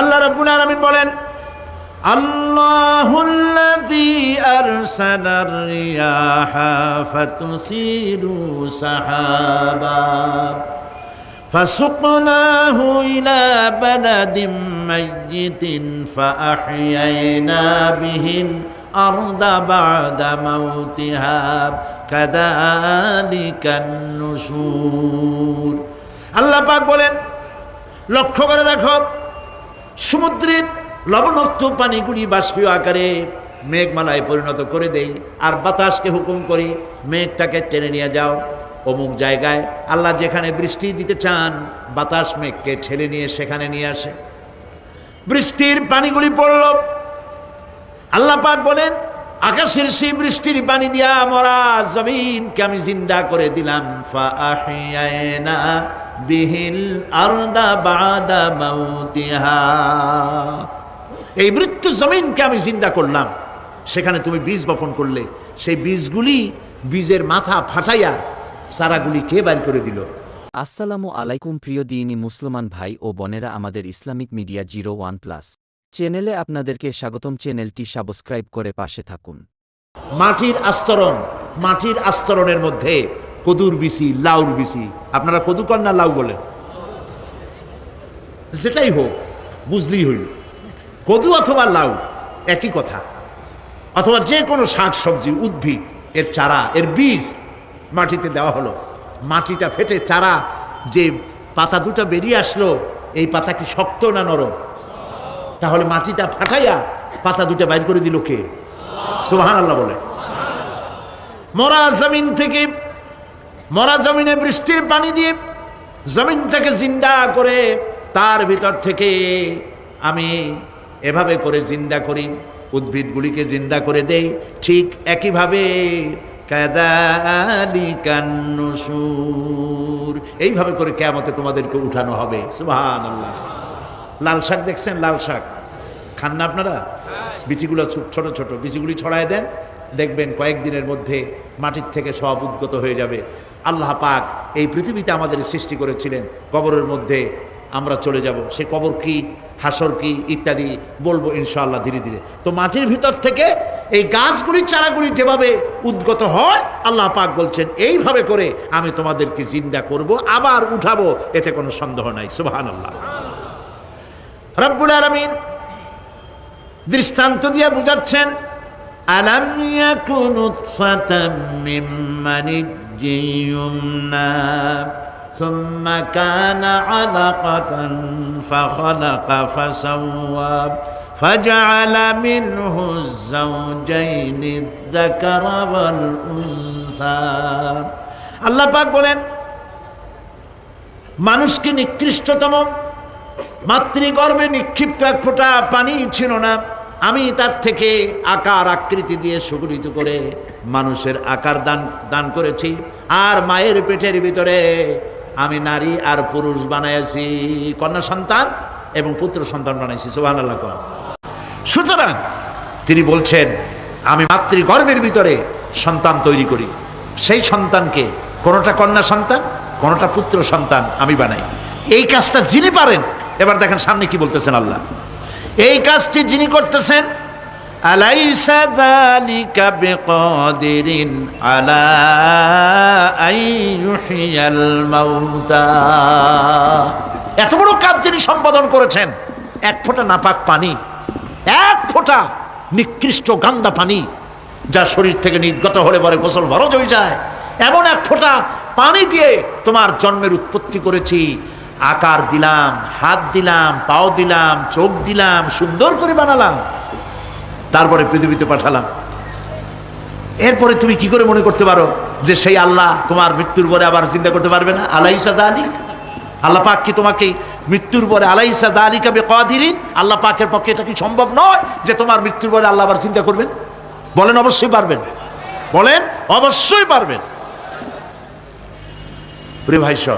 আল্লাহ রাব্বুল আলামিন বলেন আল্লাহু الذي أرسل الرياح فتثير سحابا فسقناه إلى بلد ميت فأحيينا به الأرض بعد موتها كذلك النشور আল্লাহ পাক বলেন লক্ষ্য করে দেখো সমুদ্রের লবণাক্ত পানিগুলি বাষ্পীয় আকারে মেঘমালায় পরিণত করে দেই, আর বাতাসকে হুকুম করি, মেঘটাকে টেনে নিয়ে যাও। অমুক জায়গায় আল্লাহ যেখানে বৃষ্টি দিতে চান, বাতাস মেঘকে ঠেলে নিয়ে সেখানে নিয়ে আসে। বৃষ্টির পানিগুলি পড়ল। আল্লাহ পাক বলেন, আকাশের সেই বৃষ্টির পানি দিয়া মরা জমিনকে আমি জিন্দা করে দিলাম। বিহিল আরদা বাদা মাউতিহা। এই মৃত্যু জমিনকে আমি জিন্দা করলাম। সেখানে তুমি বীজ বপন করলে। সেই বীজগুলি বীজের মাথা ফাটাইয়া সারাগুলি কে বাইর করে দিল? আসসালামু আলাইকুম প্রিয় দিনী মুসলমান ভাই ও বোনেরা আমাদের Islamic media zero one plus চ্যানেলে আপনাদেরকে স্বাগতম। চ্যানেলটি সাবস্ক্রাইব করে পাশে থাকুন। মাটির আস্তরণ মাটির আস্তরণের মধ্যে কদুর বিসি, লাউর বিসি। আপনারা কদু কর না লাউ বলেন যেটাই হোক, বুঝলেই হইল। কদু অথবা লাউ, একই কথা। অথবা যে কোনো শাক সবজি, উদ্ভিদ, এর চারা, এর বীজ মাটিতে দেওয়া হলো। মাটিটা ফেটে চারা, যে পাতা দুটা বেরিয়ে আসলো, এই পাতা কি শক্ত না নরম? তাহলে মাটিটা ফাটাইয়া পাতা দুটা বাইর করে দিল কে? সুবাহান আল্লাহ বলে। মরা জমিন থেকে মরা জমিনে বৃষ্টির পানি দিয়ে জমিনটাকে জিন্দা করে তার ভিতর থেকে আমি এভাবে করে জিন্দা করি, উদ্ভিদগুলিকে জিন্দা করে দেই। ঠিক একইভাবে এইভাবে করে কেমতে তোমাদেরকে উঠানো হবে। সুবহান আল্লাহ লাল শাক দেখছেন? লাল শাক। খান না আপনারা? বিচিগুলো ছোট ছোট। বিচিগুলি ছড়ায় দেন। দেখবেন কয়েকদিনের মধ্যে মাটির থেকে সব উদ্গত হয়ে যাবে। আল্লাহ পাক এই পৃথিবীতে আমাদের সৃষ্টি করেছিলেন। কবরের মধ্যে আমরা চলে যাব। সে কবর কি, হাসর কি, ইত্যাদি বলব ইনশাআল্লাহ ধীরে ধীরে। তো মাটির ভিতর থেকে এই গাছগুলির চারাগুলি যেভাবে উদ্গত হয়, আল্লাহ পাক বলছেন, এইভাবে করে আমি তোমাদেরকে জিন্দা করব, আবার উঠাবো। এতে কোনো সন্দেহ নাই। সুবাহান আল্লাহ রব্বুল আলমিন দৃষ্টান্ত দিয়ে বুঝাচ্ছেন, আলাম ইয়াকুনু ফাতাম মিন মানিজ্জিয়ুমনা ثم كان علقة فخلق فسوى فجعل منه الزوجين الذكر والأنثى আল্লাহ পাক বলেন মানুষকে নিকৃষ্টতম মাতৃগর্ভে নিক্ষিপ্ত এক ফোঁটা পানি ছিল না আমি তার থেকে আকার আকৃতি দিয়ে সুগঠিত করে মানুষের আকার দান দান করেছি। আর মায়ের পেটের ভিতরে আমি নারী আর পুরুষ বানাইছি কন্যা সন্তান এবং পুত্র সন্তান বানাইছি সোহান আল্লাহ সুতরাং তিনি বলছেন, আমি মাতৃগর্ভের ভিতরে সন্তান তৈরি করি। সেই সন্তানকে কোনোটা কন্যা সন্তান, কোনোটা পুত্র সন্তান আমি বানাই। এই কাজটা যিনি পারেন, এবার দেখেন সামনে কি বলতেছেন আল্লাহ। এই কাজটি যিনি করতেছেন, আলাইসা যালিকা আলা আইয়ুহিয়াল মাউতা। এত বড় কাজ যিনি সম্পাদন করেছেন, এক ফোঁটা নাপাক পানি, এক ফোঁটা নিকৃষ্ট গান্দা পানি, যা শরীর থেকে নির্গত হলে পরে গোসল ভরজ হয়ে যায়। এমন এক ফোঁটা পানি দিয়ে তোমার জন্মের উৎপত্তি করেছি। আকার দিলাম, হাত দিলাম, পাও দিলাম, চোখ দিলাম, সুন্দর করে বানালাম। তারপরে পৃথিবীতে পাঠালাম। এরপরে তুমি কি করে মনে করতে পারো যে সেই আল্লাহ তোমার মৃত্যুর পরে আবার চিন্তা করতে পারবে না? আলাইসাদা আলী আল্লাহ পাক কি তোমাকে মৃত্যুর পরে আলাইসাদা আলী কাবে কাদিরিন আল্লাহ পাকের পক্ষে এটা কি সম্ভব নয় যে তোমার মৃত্যুর পরে আল্লাহ আবার চিন্তা করবেন? বলেন, অবশ্যই পারবেন। বলেন, অবশ্যই পারবেন। প্রিয় ভাই সব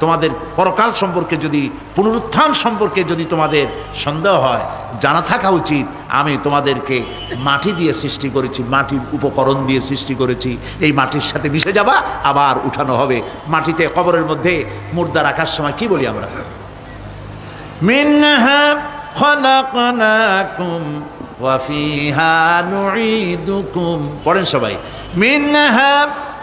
তোমাদের পরকাল সম্পর্কে যদি পুনরুত্থান সম্পর্কে যদি তোমাদের সন্দেহ হয় জানা থাকা উচিত আমি তোমাদেরকে মাটি দিয়ে সৃষ্টি করেছি মাটির উপকরণ দিয়ে সৃষ্টি করেছি। এই মাটির সাথে মিশে যাবা আবার উঠানো হবে। মাটিতে কবরের মধ্যে মুর্দা রাখার সময় কি বলি আমরা? পড়েন সবাই। মিনহা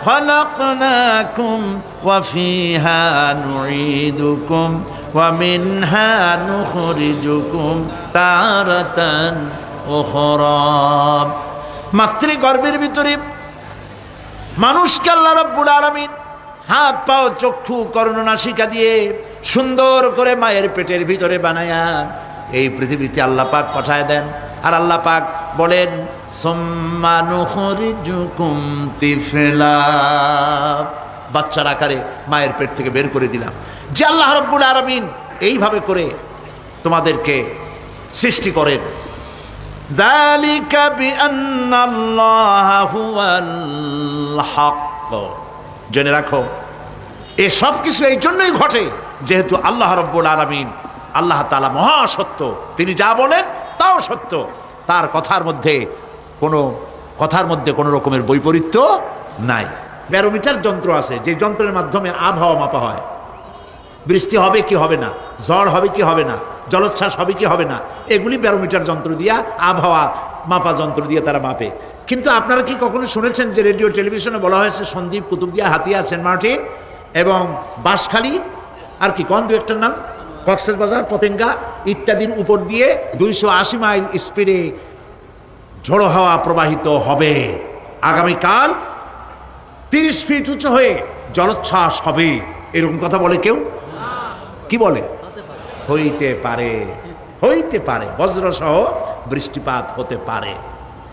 খলাকনাকুম ওয়াফিহা নুঈদুকুম ওয়ামিনহা নুখরিজুকুম তারাতান উখরা। মাতৃগর্ভের ভিতরে মানুষকে আল্লাহ রব্বুল আলামিন হাত, পাও, চক্ষু কর্ণনাসিকা দিয়ে সুন্দর করে মায়ের পেটের ভিতরে বানায়া এই পৃথিবীতে আল্লাহ পাক পাঠায় দেন। আর আল্লাহ পাক বলেন বাচ্চার আকারে মায়ের পেট থেকে বের করে দিলাম। যে আল্লাহ রব্বুল আরমিন এইভাবে করে তোমাদেরকে সৃষ্টি করেন। জেনে রাখো, এ সব কিছু এই জন্যই ঘটে, যেহেতু আল্লাহ রব্বুল আলমিন আল্লাহ তালা মহাসত্য। তিনি যা বলেন তাও সত্য। তার কথার মধ্যে কোনো কথার মধ্যে কোনো রকমের বৈপরীত্য নাই। ব্যারোমিটার যন্ত্র আছে, যে যন্ত্রের মাধ্যমে আবহাওয়া মাপা হয়। বৃষ্টি হবে কি হবে না? ঝড় হবে কি হবে না? জলোচ্ছ্বাস হবে কি হবে না? এগুলি ব্যারোমিটার যন্ত্র দিয়া, আবহাওয়া মাপা যন্ত্র দিয়ে তারা মাপে। কিন্তু আপনারা কি কখনো শুনেছেন যে রেডিও, টেলিভিশনে বলা হয়েছে, সন্দীপ কুতুবদিয়া, হাতিয়া, সেন্ট মার্টিন এবং বাঁশখালী? আর কি, কোন দু একটার নাম? কক্সেস বাজার, পতেঙ্গা ইত্যাদির উপর দিয়ে দুইশো আশি মাইল স্পিডে ঝোড়ো হাওয়া প্রবাহিত হবে। আগামীকাল তিরিশ ফিট উঁচু হয়ে জলোচ্ছ্বাস হবে। এরকম কথা বলে কেউ? কি বলে? হইতে পারে হইতে পারে। বজ্র সহ বৃষ্টিপাত হতে পারে।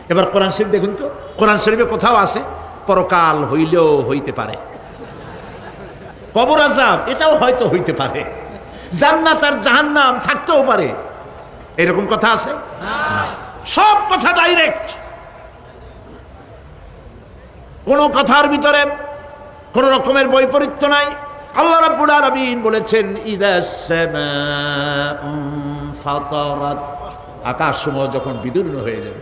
এবার কোরআন শরীফ দেখুন তো। কোরআন শরীফে কোথাও আছে? পরকাল হইলেও হইতে পারে। কবর আজাব এটাও হয়তো হইতে পারে। জান্নাত আর জাহান্নাম থাকতেও পারে। এরকম কথা আছে? না। সব কথা ডাইরেক্ট কোনো কথার ভিতরে কোন রকমের বৈপরীত্য নাই। আল্লাহ রাব্বুল আলামিন বলেছেন ফাতারাত। আকাশ সমূহ যখন বিদীর্ণ হয়ে যাবে।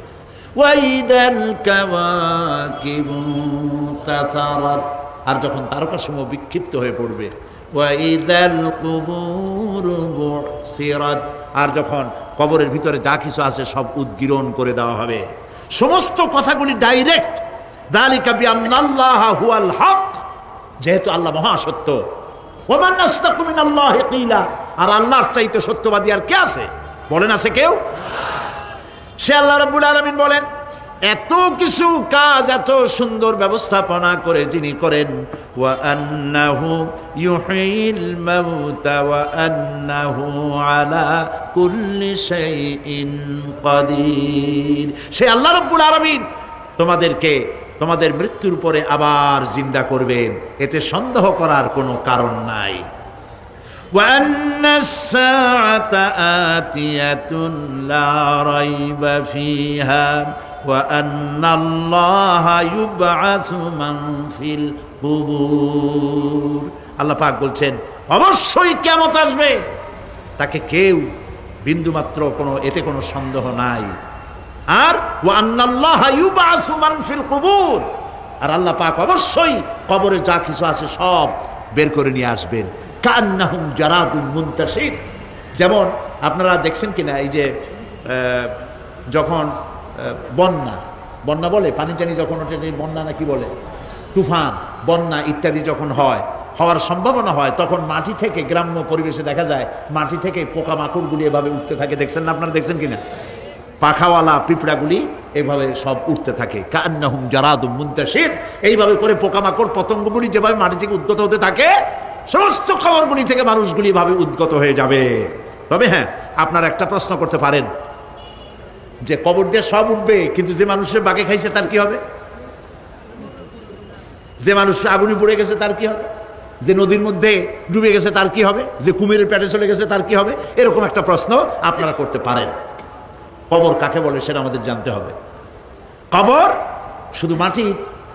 ওয়াইদাল কাওয়াকিবু তাসারাত। আর যখন তারকা সমূহ বিক্ষিপ্ত হয়ে পড়বে আর যখন কবরের ভিতরে যা কিছু আছে সব উদ্গীরণ করে দেওয়া হবে। সমস্ত কথাগুলি ডাইরেক্ট যেহেতু আল্লাহ মহাসত্য। আর আল্লাহর চাইতে সত্যবাদী আর কে আছে? বলেন আছে কেউ? সে আল্লাহ রাব্বুল আলমিন বলেন এত কিছু কাজ এত সুন্দর ব্যবস্থাপনা করে যিনি করেন ওয়া আন্নাহু ইউহিল মাউতা ওয়া আন্নাহু আলা কুল্লি শাইইন কাদির সে আল্লাহ রাব্বুল আলামিন তোমাদেরকে তোমাদের মৃত্যুর পরে আবার জিন্দা করবেন এতে সন্দেহ করার কোনো কারণ নাই وأن الساعة آتية لا ريب فيها وأن الله يبعث من في القبور আল্লাহ পাক বলছেন অবশ্যই কেমত আসবে তাকে কেউ বিন্দুমাত্র কোনো এতে কোনো সন্দেহ নাই আর ওয়ান্নাল্লাহ ইউবাসু মান ফিল কুবুর আর আল্লাহ পাক অবশ্যই কবরে যা কিছু আছে সব বের করে নিয়ে আসবেন কান্নাহুম জারাদুম মুনতাসির যেমন আপনারা দেখছেন কিনা এই যে আহ, যখন আহ, বন্যা। বন্যা বলে? পানি টানি যখন ওঠে বন্যা না কি বলে? তুফান, বন্যা ইত্যাদি যখন হয়, হওয়ার সম্ভাবনা হয়, তখন মাটি থেকে গ্রাম্য পরিবেশে দেখা যায়, মাটি থেকে পোকামাকড়গুলি এভাবে উঠতে থাকে। দেখছেন না আপনারা? দেখছেন কিনা? পাখাওয়ালা পিঁপড়াগুলি এভাবে সব উঠতে থাকে। কান্নাহুম জারাদুম মুন্তাসির এইভাবে করে পোকামাকড় পতঙ্গগুলি যেভাবে মাটি থেকে উদ্গত হতে থাকে, সমস্ত খবরগুলি থেকে মানুষগুলি এভাবে উদ্গত হয়ে যাবে। তবে হ্যাঁ আপনারা একটা প্রশ্ন করতে পারেন। যে কবর দিয়ে সব উঠবে, কিন্তু যে মানুষের বাগে খাইছে তার কি হবে? যে মানুষ আগুনে পড়ে গেছে তার কি হবে? যে নদীর মধ্যে ডুবে গেছে তার কি হবে? যে কুমিরের পেটে চলে গেছে তার কি হবে? এরকম একটা প্রশ্ন আপনারা করতে পারেন। কবর কাকে বলে সেটা আমাদের জানতে হবে। কবর শুধু মাটির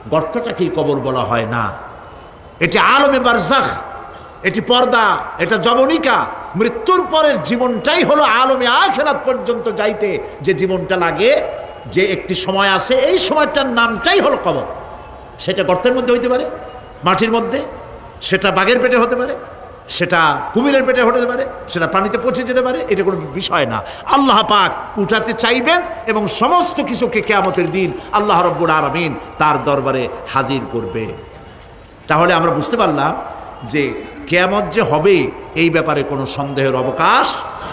গর্তটাকেই কবর বলা হয় না। এটি আলমে বারজাখ, এটি পর্দা, এটা জবনিকা মৃত্যুর পরের জীবনটাই হলো আলমে আখেরাত পর্যন্ত যাইতে যে জীবনটা লাগে, যে একটি সময় আছে, এই সময়টার নামটাই হলো কবর। সেটা গর্তের মধ্যে হইতে পারে, মাটির মধ্যে, সেটা বাঘের পেটে হতে পারে, সেটা কুমিরের পেটে হতে পারে, সেটা পানিতে পচে যেতে পারে, এটা কোনো বিষয় না। আল্লাহ পাক উঠাতে চাইবেন এবং সমস্ত কিছুকে কেয়ামতের দিন আল্লাহ রব্বুর আরামিন তার দরবারে হাজির করবে। তাহলে আমরা বুঝতে পারলাম যে কেয়ামত যে হবে, এই ব্যাপারে কোনো সন্দেহের অবকাশ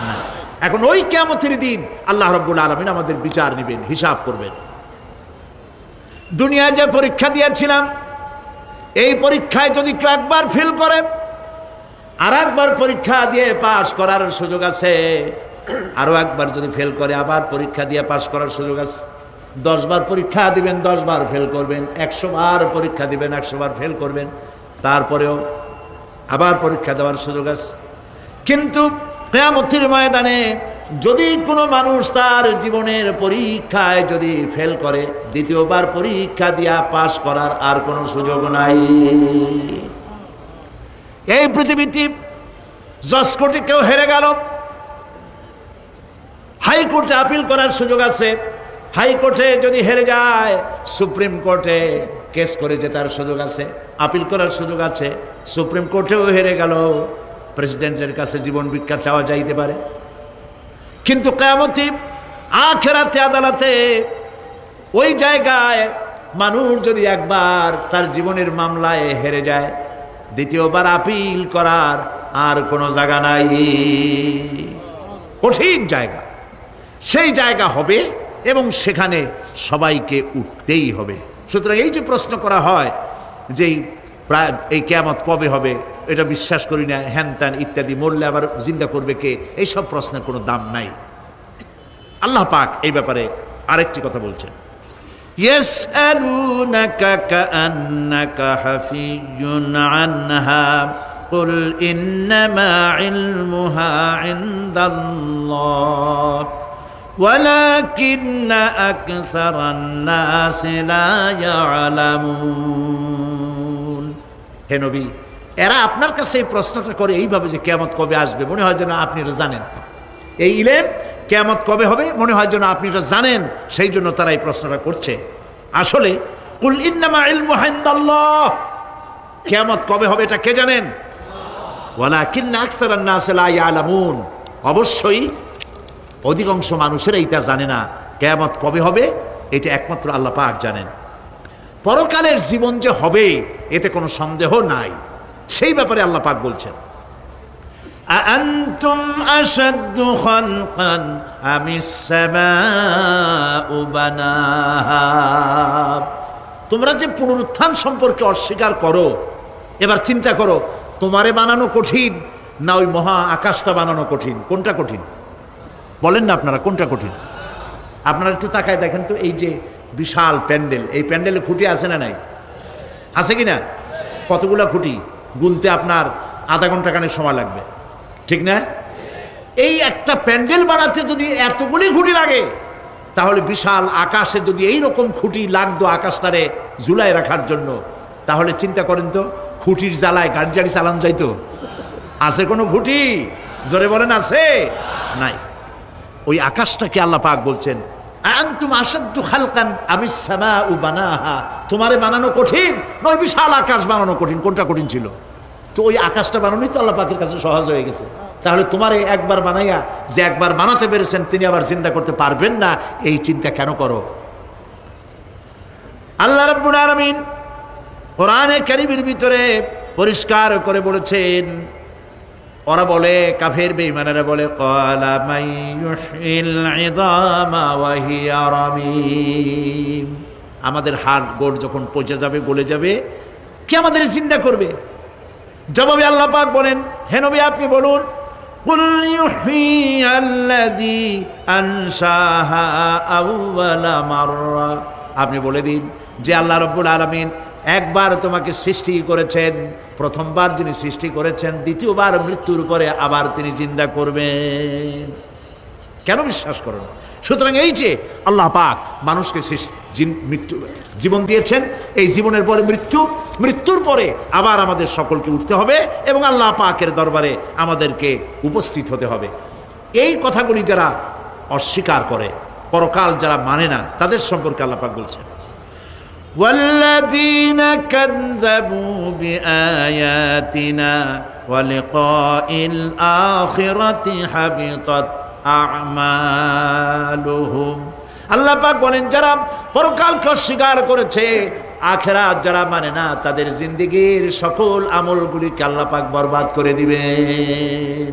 নাই। এখন ওই কেয়ামতের দিন আল্লাহ রব্বুল আলমিন আমাদের বিচার নেবেন, হিসাব করবেন। দুনিয়ায় যে পরীক্ষা দিয়েছিলাম, এই পরীক্ষায় যদি কেউ একবার ফেল করে, আর একবার পরীক্ষা দিয়ে পাশ করার সুযোগ আছে। আরও একবার যদি ফেল করে, আবার পরীক্ষা দিয়ে পাশ করার সুযোগ আছে। দশ বার পরীক্ষা দিবেন দশ বার ফেল করবেন। একশো বার পরীক্ষা দিবেন, একশো বার ফেল করবেন। তারপরেও আবার পরীক্ষা দেওয়ার সুযোগ আছে। কিন্তু কেয়ামতির ময়দানে যদি কোনো মানুষ তার জীবনের পরীক্ষায় যদি ফেল করে, দ্বিতীয়বার পরীক্ষা দিয়া পাশ করার আর কোনো সুযোগ নাই। এই পৃথিবীতে জজ কোর্টে কেউ হেরে গেল। হাইকোর্টে আপিল করার সুযোগ আছে। হাইকোর্টে যদি হেরে যায়, সুপ্রিম কোর্টে কেস করে জেতার সুযোগ আছে। আপিল করার সুযোগ আছে। সুপ্রিম কোর্টেও হেরে গেল। প্রেসিডেন্টের কাছে জীবন ভিক্ষা চাওয়া যাইতে পারে। কিন্তু কেয়ামতি আখেরাতে, আদালতে ওই জায়গায় মানুষ যদি একবার তার জীবনের মামলায় হেরে যায়, দ্বিতীয়বার আপিল করার আর কোনো জায়গা নাই। কঠিন জায়গা। সেই জায়গা হবে এবং সেখানে সবাইকে উঠতেই হবে। সুতরাং এই যে প্রশ্ন করা হয় যে এই প্রায় এই কেয়ামত কবে হবে এটা বিশ্বাস করি না হ্যান ত্যান ইত্যাদি মরলে আবার জিন্দা করবে কে এইসব প্রশ্নের কোনো দাম নাই আল্লাহ পাক এই ব্যাপারে আরেকটি কথা বলছেন يسألونك كأنك حفي عنها قل إنما علمها عند الله ولكن أكثر الناس لا يعلمون হে নবী এরা আপনার কাছে এই প্রশ্নটা করে এইভাবে যে কেমত কবে আসবে মনে হয় যেন আপনি এটা জানেন এই ইলেম কেমত কবে হবে মনে হয় যেন আপনি এটা জানেন সেই জন্য তারা এই প্রশ্নটা করছে আসলে কুল ইন্নামা ইলমু হিন্দাল্লাহ কেমত কবে হবে এটা কে জানেন ওয়ালাকিন্না আকসারান নাস লা ইয়ালামুন অবশ্যই অধিকাংশ মানুষেরা এটা জানে না কেয়ামত কবে হবে এটা একমাত্র আল্লাহ পাক জানেন পরকালের জীবন যে হবে এতে কোনো সন্দেহ নাই সেই ব্যাপারে আল্লাহ পাক বলছেন أأنتم أشد خلقا أم السماء بناها তোমরা যে পুনরুত্থান সম্পর্কে অস্বীকার করো এবার চিন্তা করো তোমারে বানানো কঠিন না ওই মহা আকাশটা বানানো কঠিন কোনটা কঠিন বলেন না আপনারা, কোনটা কঠিন? আপনারা একটু তাকায় দেখেন তো, এই যে বিশাল প্যান্ডেল, এই প্যান্ডেলে খুঁটি আছে না নাই? আছে কি না? কতগুলা খুঁটি? গুনতে আপনার আধা ঘণ্টা খানেক সময় লাগবে। ঠিক না? এই একটা প্যান্ডেল বানাতে যদি এতগুলি খুঁটি লাগে, তাহলে বিশাল আকাশে যদি এই রকম খুঁটি লাগতো আকাশটারে ঝুলায় রাখার জন্য, তাহলে চিন্তা করেন তো, খুঁটির জ্বালায় গাড়ি গাড়ি চালান যাইতো? আছে কোনো খুঁটি? জোরে বলেন, আছে? নাই। ওই আকাশটাকে আল্লাহ পাক বলছেন, আন্তুম আসাদ্দু আমি সামা উ বানাহা। তোমারে বানানো কঠিন, নয়, বিশাল আকাশ বানানো কঠিন, কোনটা কঠিন ছিল? তো ওই আকাশটা বানানোই তো আল্লাহ পাকের কাছে সহজ হয়ে গেছে। তাহলে তোমার একবার বানাইয়া, যে একবার বানাতে পেরেছেন, তিনি আবার চিন্তা করতে পারবেন না, এই চিন্তা কেন করো? আল্লাহ রাব্বুল আলামিন কোরআনে কারিমের ভিতরে পরিষ্কার করে বলেছেন ওরা বলে, কাফের বেইমানেরা বলে কলা আমাদের হাড় গোট যখন পচে যাবে, গলে যাবে, কে আমাদের চিন্তা করবে? জবাবে আল্লাহ পাক বলেন হেনবি আপনি বলুন আপনি বলে দিন যে, আল্লাহ রব্বুল আলমিন একবার তোমাকে সৃষ্টি করেছেন, প্রথমবার যিনি সৃষ্টি করেছেন, দ্বিতীয়বার মৃত্যুর পরে আবার তিনি চিন্তা করবেন। কেন বিশ্বাস করো না? সুতরাং এই যে আল্লাহ পাক মানুষকে মৃত্যু জীবন দিয়েছেন, এই জীবনের পরে মৃত্যু, মৃত্যুর পরে আবার আমাদের সকলকে উঠতে হবে এবং আল্লাহ পাকের দরবারে আমাদেরকে উপস্থিত হতে হবে। এই কথাগুলি যারা অস্বীকার করে, পরকাল যারা মানে না, তাদের সম্পর্কে আল্লাহ পাক বলছেন। والذين كذبوا بآياتنا ولقاء الآخرة حبطت أعمالهم আল্লাহ পাক বলেন যারা পরকালকে অস্বীকার করেছে আখেরাত যারা মানে না তাদের জিন্দিগির সকল আমলগুলিকে আল্লাহ পাক বরবাদ করে দিবেন